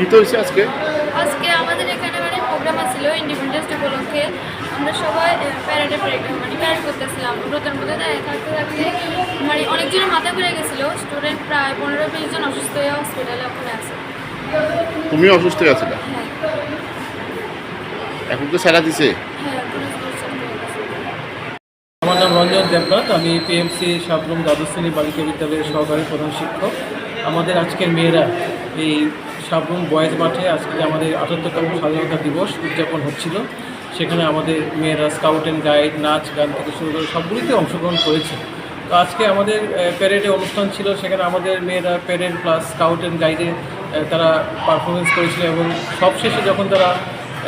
কী তো হয়েছে আজকে? আজকে আমাদের এখানে মানে প্রোগ্রাম ছিল ইন্ডিপেন্ডেন্স ডে উপলক্ষে। আমরা সবাই প্যারেডে মানে প্যারেড করতেছিলাম রোদের মধ্যে থাকতে থাকতে। মানে অনেকজনের মাথা ঘুরে গেছিল স্টুডেন্ট প্রায় পনেরো বিশ জন অসুস্থ হয়ে হসপিটালে ওখানে আছে। তুমিও অসুস্থ আছিলে হ্যাঁ। এখন তো সেরা দিছে। হ্যাঁ হয়ে আমার নাম রঞ্জন দেবনাথ আমি পিএমসি সাবরুম দ্বাদশ শ্রেণি বালিকা বিদ্যালয়ের সহকারী প্রধান শিক্ষক। আমাদের আজকের মেয়েরা এই সাবরুম বয়েজ মাঠে আজকে আমাদের আটাত্তরতম স্বাধীনতা দিবস উদযাপন হচ্ছিল, সেখানে আমাদের মেয়েরা স্কাউট অ্যান্ড গাইড নাচ, গান থেকে শুরু করে সবগুলিতে অংশগ্রহণ করেছে। তো আজকে আমাদের প্যারেডে অনুষ্ঠান ছিল, সেখানে আমাদের মেয়েরা প্যারেড প্লাস স্কাউট অ্যান্ড গাইডে তারা পারফরমেন্স করেছিল এবং সবশেষে যখন তারা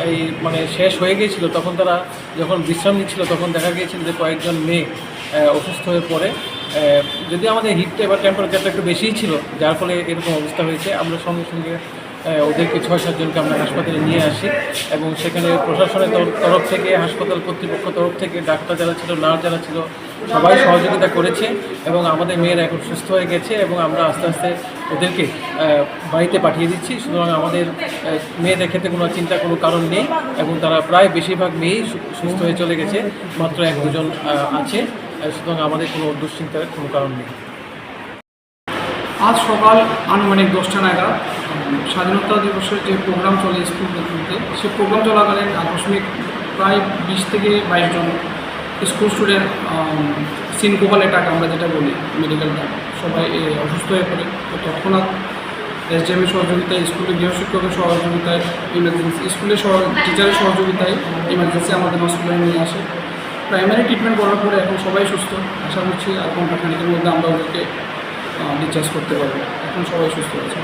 এই মানে শেষ হয়ে গিয়েছিল, তখন তারা যখন বিশ্রাম নিচ্ছিল, তখন দেখা গিয়েছিল যে কয়েকজন মেয়ে অসুস্থ হয়ে পড়ে। যদি আমাদের হিটটা বা টেম্পারেচারটা একটু বেশিই ছিল, যার ফলে এরকম অবস্থা হয়েছে। আমরা সঙ্গে সঙ্গে ওদেরকে ছয় সাতজনকে আমরা হাসপাতালে নিয়ে আসি এবং সেখানে প্রশাসনের তরফ থেকে, হাসপাতাল কর্তৃপক্ষ তরফ থেকে ডাক্তার যারা ছিল, নার্স যারা ছিল, সবাই সহযোগিতা করেছে এবং আমাদের মেয়েরা এখন সুস্থ হয়ে গেছে এবং আমরা আস্তে আস্তে ওদেরকে বাড়িতে পাঠিয়ে দিচ্ছি। সুতরাং আমাদের মেয়েদের ক্ষেত্রে কোনো চিন্তা কোনো কারণ নেই এবং তারা প্রায় বেশিরভাগ মেয়েই সুস্থ হয়ে চলে গেছে। মাত্র এক দুজন আছে। সুতরাং আমাদের কোনো দুশ্চিন্তার কোনো কারণ নেই। আজ সকাল আনুমানিক দশটা নাগাদ স্বাধীনতা দিবসের যে প্রোগ্রাম চলে স্কুলগুলোতে সে প্রোগ্রাম চলাকালীন আকস্মিক প্রায় বিশ থেকে বাইশ জন স্কুল স্টুডেন্ট সিনকোপাল অ্যাটাক আমরা যেটা বলি মেডিকেলটা সবাই অসুস্থ হয়ে পড়ে। তো তৎক্ষণাৎ এসডিএমের সহযোগিতায় স্কুলের গৃহশিক্ষকের সহযোগিতায় ইমার্জেন্সি স্কুলের সহ টিচারের সহযোগিতায় ইমার্জেন্সি আমাদের হসপিটালে নিয়ে আসে। প্রাইমারি ট্রিটমেন্ট করার পরে এখন সবাই সুস্থ। আশা করছি আর ঘণ্টা খানিকের মধ্যে আমরা ওদেরকে ডিসচার্জ করতে পারব। এখন সবাই সুস্থ আছে।